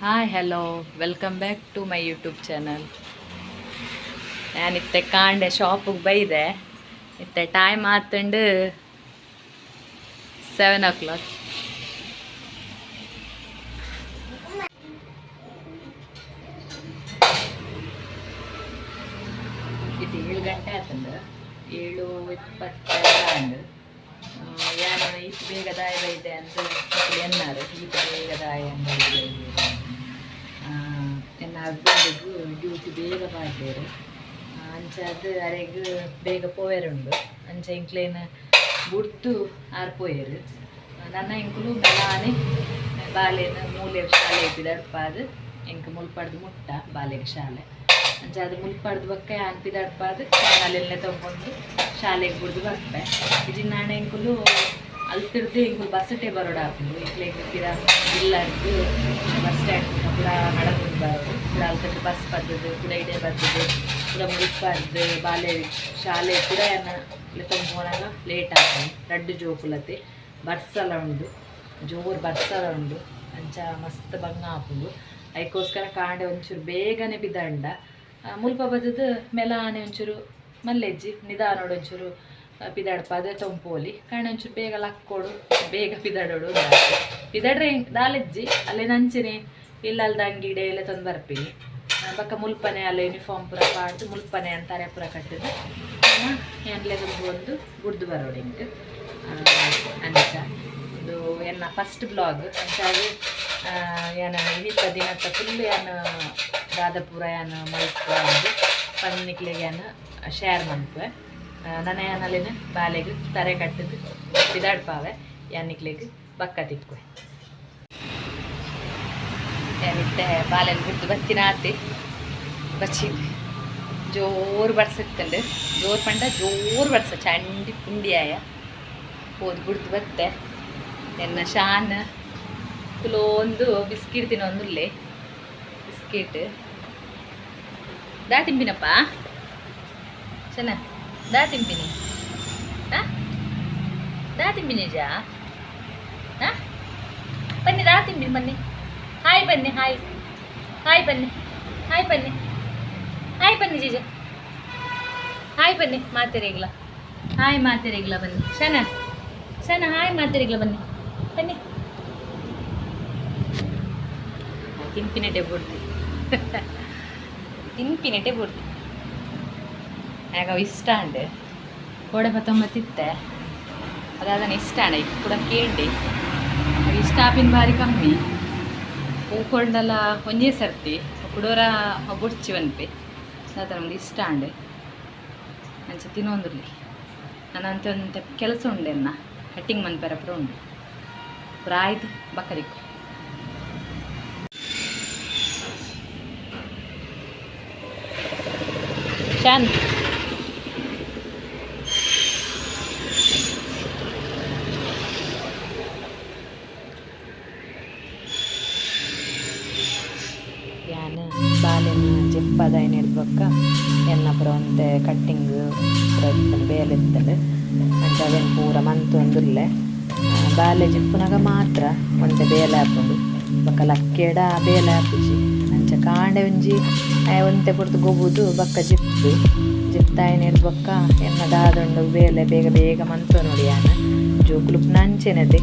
Hi hello welcome back to my YouTube channel ನಾನಿತ್ತೆ ಕಾಂಡೆ ಶಾಪಿಗೆ ಬೈದೆ. ಇತ್ತೆ ಟೈಮ್ ಆತಂಡು ಸೆವೆನ್ ಓ ಕ್ಲಾಕ್ ಇದು ಏಳು ಗಂಟೆ ಆತಂದು ಏಳು ಇಪ್ಪತ್ತೆರಡು ಆಂಡು. ಯಾರು ಈತ ಬೇಗ ದಾಯ ಬೈದೆ ಅಂತ ಎನ್ನಾರು ಈ ಬೇಗದಾಯ ಅಂದ್ರೆ ಅಂತ ಹಸ್ಬೆಂಡಿಗೂ ಡ್ಯೂಟಿ ಬೇಗ ಮಾಡ್ದೇರು ಅಂಚಾದ ಅರೆಗ್ ಬೇಗ ಪೋಯರುಂಡು ಅಂಚ ಇಂಕ್ಲೇನ ಬುಡ್ದು ಆರ್ ಪೋಯರು ನನ್ನ ಇಂಕುಲು ಮೆಲಾನೆ ಬಾಲೆನ ಮೂಲೆ ಶಾಲೆ ಬಿದಡ್ಪಾದು ಎಂಕ್ ಮುಲ್ಪಡ್ದು ಮುಟ್ಟ ಬಾಲೆಗೆ ಶಾಲೆ. ಅಂಚ ಅದು ಮುಲ್ಪಡ್ದು ಬಕ್ಕ ಯಾನ್ ಪಿದಡ್ಪಾದು ಶಾಲೆಲ್ಲೇ ತಗೊಂಡು ಶಾಲೆಗೆ ಬಿಡ್ದು ಬರ್ಪೆ ಇಜಿ ನಾಣೆ ಇಂಕುಲು ಹಿಂಗೆ ಬಸ್ ಬಸ್ಸಟೆ ಬರೋಡ ಇಲ್ಲೇ ಇರ್ತೀರಾ ಇಲ್ಲ ಇಲ್ಲರ್ದು ಬಸ್ ಸ್ಟ್ಯಾಂಡ್ ಕೂಡ ನಡಕೊಂಡು ಬರೋದು ಕೂಡ ತಂದು ಬಸ್ ಬರ್ತದೆ ಕೂಡ ಇಡೇ ಬರ್ತದೆ ಕೂಡ ಮುಲ್ಪಡ್ದು ಬಾಲ್ಯ ಶಾಲೆ ಕೂಡ ಏನ ತೊಗೊಂಡಾಗ ಲೇಟ್ ಆಗ್ತದೆ ರಡ್ಡು ಜೋಕುಲತೆ. ಬರ್ಸಲ ಉಂಡು ಜೋರು ಬರ್ಸಲ ಉಂಡು ಅಂಚ ಮಸ್ತ್ ಬಂಗ ಹಾಕೊಂಡು ಅದಕ್ಕೋಸ್ಕರ ಕಾಂಡೆ ಒಂಚೂರು ಬೇಗನೆ ಬಿದ್ದಂಡ ಮುಲ್ಪ ಮುಲ್ಪ ಬದದು ಮೆಲಾನೆ ಒಂಚೂರು ಮಲ್ಲೆಜ್ಜಿ ನಿಧಾನೋಡು ಒಂಚೂರು ಪಿದಾಡ್ಪ ಅದೇ ತೊಂಪೋಲಿ ಕಣ್ಣು ಒಂಚೂರು ಬೇಗ ಲಕ್ಕೋಡು ಬೇಗ ಪಿದಾಡೋಡು ಪಿದಾಡ್ರೆ ದಾಲಜ್ಜಿ ಅಲ್ಲೇ ನಂಚಿನಿ ಇಲ್ಲ ಅಲ್ದ ಅಂಗಿಡೆ ಎಲ್ಲ ತಂದು ಬರ್ತೀನಿ. ಆ, ಬಕ್ಕ ಮುಲ್ಪನೆ ಅಲ್ಲ ಯೂನಿಫಾರ್ಮ್ ಪೂರ ಪಾಡ್ದು ಮುಲ್ಪನೆ ಅಂತಾರೆ ಪೂರ ಕಟ್ಟಿದ್ದು. ಎಣ್ಣೆ ತುಂಬ ಒಂದು ಗುಡ್ದು ಬರೋಡು ಹಿಂಗೆ. ಅಂಚ ಇದು ಎನ್ನ ಫಸ್ಟ್ ಬ್ಲಾಗ್ ಅಂಚಾಗಿ ಏನ ಇನಿತ ದಿನತ್ತ ಫುಲ್ ಏನು ರಾಧಾಪುರ ಏನು ಮಲ್ಪು ಅಂದು ಪನ್ನಿಕ್ಲಿಗೆ ಏನು ಶೇರ್ ಮನ್ಪೆ ನನ್ನ ಬಾಲೆಗ್ ತರೆ ಕಟ್ಟಿದ್ದು ಬಿದಾಡ್ಪಾವೆ ಯಾನಿಕ್ಲಿಗೆ ಬಕ್ಕ ತಿಕ್ಕುವೆ ಏನಿತ್ತೆ ಬಾಲೆನ್ ಬಿಟ್ಟು ಬತ್ತಿನ ಆತಿ ಬಚ್ಚಿ, ಜೋರು ಬಡ್ಸಿತ್ತಂಡು ಜೋರು ಪಂಡ, ಜೋರು ಬಡ್ಸ, ಚಂಡಿ ಪುಂಡಿಯಾಯ ಓದು ಬಿಡ್ದು ಬತ್ತೆ. ಎನ್ನ ಶಾನ್ ಕುಲೊಂದು ಬಿಸ್ಕಿಟ್ ತಿನ್ನೊಂದುಲ್ಲೆ. ಬಿಸ್ಕಿಟ್. ದಾ ತಿಂಪಿನಪ್ಪ ಚೆನ್ನ ದಾ ತಿಂಪಿನಿ ಹಾಂ ದಾ ತಿಂಪಿನಿ ಜಾ ಹಾಂ ಬನ್ನಿ ದಾ ತಿಂಪಿನಿ ಬನ್ನಿ ಹಾಯ್ ಬನ್ನಿ ಹಾಯ್ ಹಾಯ್ ಬನ್ನಿ ಹಾಯ್ ಬನ್ನಿ ಹಾಯ್ ಬನ್ನಿ ಜೀಜ ಹಾಯ್ ಬನ್ನಿ ಮಾತೆರೆಗ್ಲ ಹಾಯ್ ಮಾತೆರೆಗ್ಲ ಬನ್ನಿ ಶನ. ಶನ ಹಾಯ್ ಮಾತೆರೆಗ್ಲ ಬನ್ನಿ ಬನ್ನಿ ತಿಂಪಿನೆಟೆ ಬುಡ್ದು ತಿಂಪಿನೆಟೆ ಬುಡ್ದು ಅಂಡೆ ಕೋಡೆ ಪತ್ತೊಂಬತ್ತಿತ್ತೆ ಅದಾದನ ಇಷ್ಟ ಅಂಡ ಈಗ ಕೂಡ ಕೇಳಿ ಇಷ್ಟ ಆಪಿನ ಬಾರಿ ಕಮ್ಮಿ. ಹೂಕೊಂಡಲ್ಲ ಒಂದೇ ಸರ್ತಿ ಕುಡೋರ ಬುಡ್ಚಿ ಬಂದ್ಪೆ ಸಾಧಾರಣ ನಮ್ಗೆ ಇಷ್ಟ ಅಂಡೆ ಅಂಚೆ ನಾನು ಅಂತ ಒಂದು ಕೆಲಸ ಉಂಡೆ ಅನ್ನ. ಕಟ್ಟಿಂಗ್ ಮನ್ಪೆರ ಪುರ ಉಂಡು. ಪುರ ಬಕರಿಕ್ಕು ಶಾಂತ್ ಯಾನ ಬಾಲೆನ ಜೆಪ್ಪದ ಏನು ಹಿಡ್ಬೇಕ ಎನ್ನ ಪುರ ಒಂತೆ ಕಟ್ಟಿಂಗ್ ಪೂರ ಇತ್ತಂಡು ಬೇಲೆ ಇತ್ತಂಡು ಅಂಚ ಅವೇನು ಪೂರ ಮಂತು ಅಂದುಲ್ಲೆ ಬಾಲೆ ಜಿಪ್ಪುನಾಗ ಮಾತ್ರ ಒಂತೆ ಬೇಲೆ ಹಾಕೊಂಡು ಬಕ್ಕ ಲಕ್ಕೇಡ ಬೇಲೆ ಹಾಪುಜಿ ಅಂಚ ಕಾಂಡೆ ಒಂಜಿ ಒಂತೆ ಪುಡ್ದು ಗೊಬ್ಬುದು ಬಕ್ಕ ಜಿಪ್ಪು ಜಿಪ್ತಾಯಿನ ಹಿಡ್ಬಕ್ಕ ಎನ್ನ ದಾದೊಂಡು ಬೇಲೆ ಬೇಗ ಬೇಗ ಮಂತು ನೋಡಿ ಆನ. ಜೋಕುಲುಪ್ನ ನಂಚೆನದೆ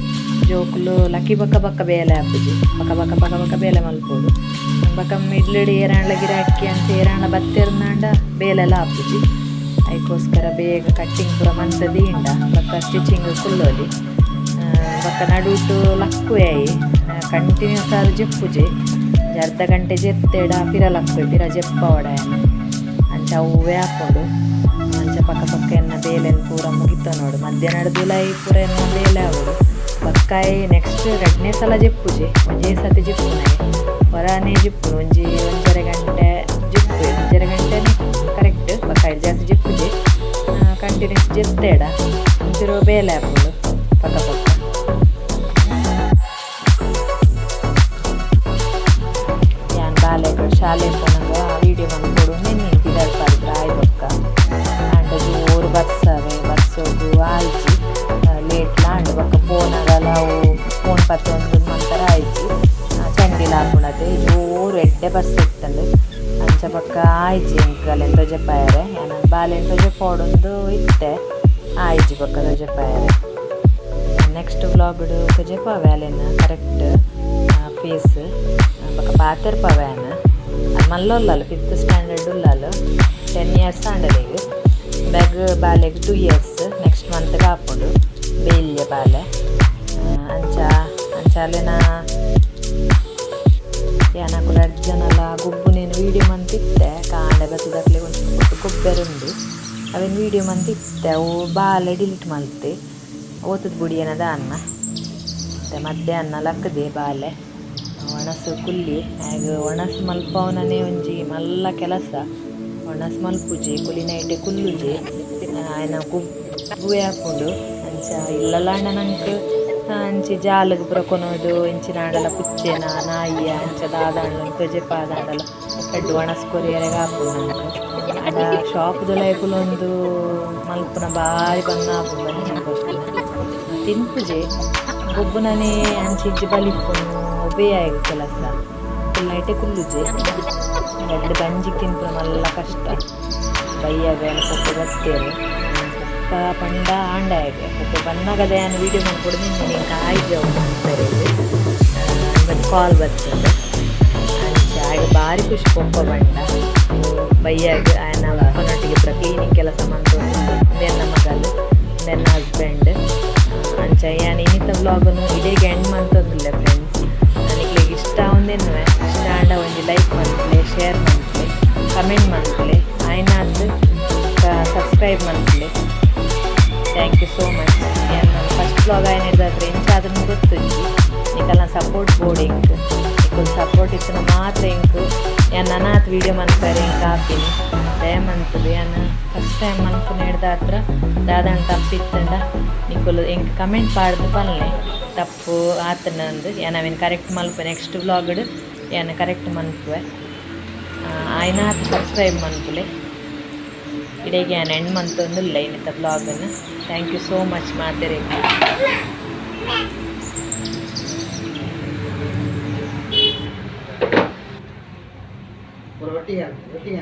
ಜೋಕುಲು ಲಕ್ಕಿ ಬಕ್ಕ ಬಕ್ಕ ಬೇಲೆ ಹಾಪುಜಿ ಬಕ್ಕ ಬಕ್ಕ ಬಕ್ಕ ಬಕ್ಕ ಬೇಲೆ ಮಲ್ಪೋಡು ಬಕ್ಕ ಮಿಡ್ಲಡಿ ಏರಾಂಡ್ಲ ಗಿರಾಕಿ ಅಂತ ಏರಾಂಡ್ಲ ಬತ್ತೆರ್ನಾಂಡ ಬೇಲೆಲ್ಲ ಹಾಪುಜಿ ಅದಕ್ಕೋಸ್ಕರ ಬೇಗ ಕಟ್ಟಿಂಗ್ ಪೂರ ಮಂತದಿ ಇಂಡ ಬಕ್ಕ ಸ್ಟಿಚಿಂಗ್ ಕುಲ್ಲೋಲಿ ಆ, ಬಕ್ಕ ನಡುಟು ಲಕ್ಕುಯಾಯಿ ಕಂಟಿನ್ಯೂಸ್ ಆದ ಜೆಪ್ಪುಜೆ ಒಂಜಿ ಅರ್ಧ ಗಂಟೆ ಜೆತ್ತೆಡ ಪಿರ ಲಕ್ಕು ಪಿರ ಜೆಪ್ಪ ಒಡಾಯನ ಅಂಚ ಹೂವೇ ಹಾಕೊಂಡು ಅಂಚ ಪಕ್ಕ ಪಕ್ಕ ಎನ್ನ ಬೇಲೆನ್ ಪೂರ ಮುಗಿತ ನೋಡು ಮಧ್ಯಾಹ್ನ ಜುಲೈ ಪೂರ ಎನ್ನ ಬೇಲೆ ಆಗೋಡು ಬಕ್ಕಾಯಿ ನೆಕ್ಸ್ಟ್ ಎರಡನೇ ಸಲ ಜೆಪ್ಪುಜೆ ಒಂಜೇ ಸತಿ ಜಿಪ್ಪುನಾಯಿ ಹೊರನೇ ಜಿಪ್ಪು ಒಂಜಿ ಒಂಜರೆ ಗಂಟೆ ಜಿಪ್ಪು ಒಂಜರೆ ಗಂಟೆನೇ ಕರೆಕ್ಟ್ ಬಕ್ಕಾಯಿ ಜಾಸ್ತಿ ಜಿಪ್ಪುಜೆ ಕಂಟಿನ್ಯೂಸ್ ಜೆತ್ತೇಡ ಒಂಚೂರು ಬೇಲೆ ಹಾಕೊಂಡು ಪಕ್ಕ ಪಕ್ಕ ಯಾನ್ ಬಾಲೆಗಳು ಶಾಲೆ ಫೋನ್ ಪತ್ತೆ ಒಂದು ಮಂತರ ಆಯ್ಜಿ ಚಂಡಿಲ ಹಾಕೊಂಡದೆ ಜೋರು ಎಡ್ಡೆ ಬಸ್ ಇತ್ತಂಡು ಅಂಚ ಪಕ್ಕ ಆಯ್ಜಿ ಇಂಕಲ್ ತೊಜೆ ಪಾಯರೆ. ನಾನು ಬಾಲೆನ್ ತೊಜೆ ಪೋಡೊಂದು ಇತ್ತೆ. ಆಯ್ಜಿ ಪಕ್ಕ ತೊಜೆ ಪಾಯರೆ. ನೆಕ್ಸ್ಟ್ ವ್ಲಾಗ್ ಇಡು ಪಾವೆ ಅಲ್ಲೇನ ಕರೆಕ್ಟ್ ಫೇಸ್ ಪಕ್ಕ ಪಾತೆರ್ ಪವೇನ. ಮಲ್ಲೊಲ್ಲಲ್ಲ ಫಿಫ್ತ್ ಸ್ಟ್ಯಾಂಡರ್ಡ್ ಉಲ್ಲಾಲು. ಟೆನ್ ಇಯರ್ಸ್ ಆಂಡಲಿಗೆ ಬ್ಯಾಗ್ ಬಾಲೆಗೆ ಟೂ ಇಯರ್ಸ್ ನೆಕ್ಸ್ಟ್ ಮಂತ್ಗೆ ಹಾಕೊಂಡು, ಬೇಲಿಯ ಬಾಲೆ. ಅಂಚ ಅಂಚಾಲೆನ ಏನಕ್ಕೂ ಜನಲ್ಲ ಗುಬ್ಬು ನೀನು ವೀಡಿಯೋ ಮಂತಿತ್ತೆ, ಕಾಂಡೆ ಬತ್ತದಕ್ಲೆ ಒಂದು ಗೊಬ್ಬರುಂಡು. ಅವೇನು ವೀಡಿಯೋ ಮಂತಿತ್ತೆ, ಅವು ಬಾಲೆ ಡಿಲೀಟ್ ಮಲ್ತೆ ಓತದ ಬುಡಿ ಏನದ ಅನ್ನ? ಮತ್ತು ಮಧ್ಯಾಹ್ನ ಲಕ್ಕದೆ ಬಾಲೆ. ಒಣಸು ಕುಲ್ಲಿ, ಆಗ ಒಣಸು ಮಲ್ಪವನೇ ಒಂಜಿ ಮಲ್ಲ ಕೆಲಸ. ಒಣಸು ಮಲ್ಪುಜಿ, ಕುಲಿ ನೈಟೆ ಕುಲ್ಲುಜಿ. ಆಯ್ನ ಗುಬ್ಬೆ ಹಾಕೊಂಡು. ಅಂಚ ಇಲ್ಲಲ್ಲ ಅಣ್ಣ ಅಂಚಿ ಜಾಲಗ್ ಬ್ರಕೊನೋದು ಇಂಚಿನ ಆಡಲ ಪುಚ್ಚೆನ ನಾಯಿ ಅಂಚ ದಾದಾಂಡ್ಲ ತೊಜೆ ಪಾದಾಂಡಲ ಎಡ್ಡು ಒಣಸ್ ಕೊರಿಯರೆಗೆ ಹಾಕೊಂಡು ಆಡ ಶಾಪ್ದು ಲೈಫುಲೊಂದು ಮಲ್ಪುನ ಭಾರಿ ಬಣ್ಣ ಹಾಕೊಂಡು ಬನ್ನಿ ಅಂಚಿ ಗೊಬ್ಬುನನೇ ಅಂಚಿಜ್ಜಿ ಬಲಿಪ್ಪುನು ಬೇಯಾಗ ಕೆಲಸ. ಕುಲ್ಲೈಟೆ ಕುಲ್ಲುಜೆ ಎಡ್ಡು ಗಂಜಿ ತಿನ್ಪುನ ಮಲ್ಲ ಕಷ್ಟ. ಬೈಯಾಗ ಕೊಟ್ಟು ಬರ್ತೇವೆ ಪಂಡ ಆಂಡಾಗ ಕೊಟ್ಟು ಬಣ್ಣಗದೆ ನಾನು ವೀಡಿಯೋ ಮಾಡ್ಕೊಡು ನಿನ್ನೆ ನೀನು ಕಾಯ್ದೆವು ಅಂತಾರೆ ಇವತ್ತು ಕಾಲ್ ಬರ್ತದೆ. ಆಗ ಭಾರಿ ಖುಷಿ ಕೊಪ್ಪ ಬಂಡ ಬೈಯಾಗಿ ಆಯನ ಅಪ್ಪನೊಟ್ಟಿಗೆ ಪ್ರ ಕ್ಲೀನಿಂಗ್ ಕೆಲಸ ಮಾಡ್ತು ನನ್ನ ಮಗಲು ನನ್ನ ಹಸ್ಬೆಂಡ್ ಅಂಚ ಯಾನ್ ಇನ್ನಿತ ಬ್ಲಾಗನ್ನು ಇದೇ ಎಂಡ್ ಮಾಡ್ತದಿಲ್ಲ ಫ್ರೆಂಡ್ಸ್ ನನಗೆ ಇಷ್ಟ ಒಂದೇನು ಇಷ್ಟ ಆಂಡ ಒಂದು ಲೈಕ್ ಮಾಡ್ತಲೆ ಶೇರ್ ಮಾಡ್ತಲೆ ಕಮೆಂಟ್ ಮಾಡ್ತಲೆ ಅಂದ್ರೆ ಸಬ್ಸ್ಕ್ರೈಬ್ ಮಾಡ್ತಲೆ ಥ್ಯಾಂಕ್ ಯು ಸೋ ಮಚ್ ಏನು ಫಸ್ಟ್ ಬ್ಲಾಗ್ ಇದ್ದಾದ್ರೆ ಇಂಚ ಅದನ್ನು ಗೊತ್ತಿಜ್ಜಿ ನಿಕಲ್ನ ಸಪೋರ್ಟ್ ಬೋರ್ಡ್ ಇಂಕ್ ನಿಕಲ್ ಸಪೋರ್ಟ್ ಇತ್ತು ಮಾತ್ರ ಇಂಕ್ ನನ್ನ ಆತ ವೀಡಿಯೋ ಮನ್ಪರೆ ಇಂಕ್ ಹಾಕಿನಿ ದಯಮಂತದು ಏನು ಫಸ್ಟ್ ಟೈಮ್ ಮನ್ಪುನ ಹಿಡ್ದ ಹತ್ರ ದಾದಾಂಡ್ ತಪ್ಪಿತ್ತಂಡ ನಿಕುಲು ಇಂಕ್ ಕಮೆಂಟ್ ಪಾಡ್ದು ಬಲ್ಲೆ ತಪ್ಪು ಆತನಂದು ಯಾನ್ ಅವೇನು ಕರೆಕ್ಟ್ ಮಲ್ಪ ನೆಕ್ಸ್ಟ್ ವ್ಲಾಗ್ಡ್ ಏನು ಕರೆಕ್ಟ್ ಮನ್ಪುವೆ ಆಯ್ನ ಸಬ್ಸ್ಕ್ರೈಬ್ ಮನ್ಪುಲೆ ಇಡೆಗೆ ನಾನು ಎಂಡ್ ಮಂತ್ ಒಂದು ಲೈನ್ ಬ್ಲಾಗನ್ನು ಥ್ಯಾಂಕ್ ಯು ಸೋ ಮಚ್ ಮಾಡ್ತೀರಿ ರೊಟ್ಟಿ ರೊಟ್ಟಿ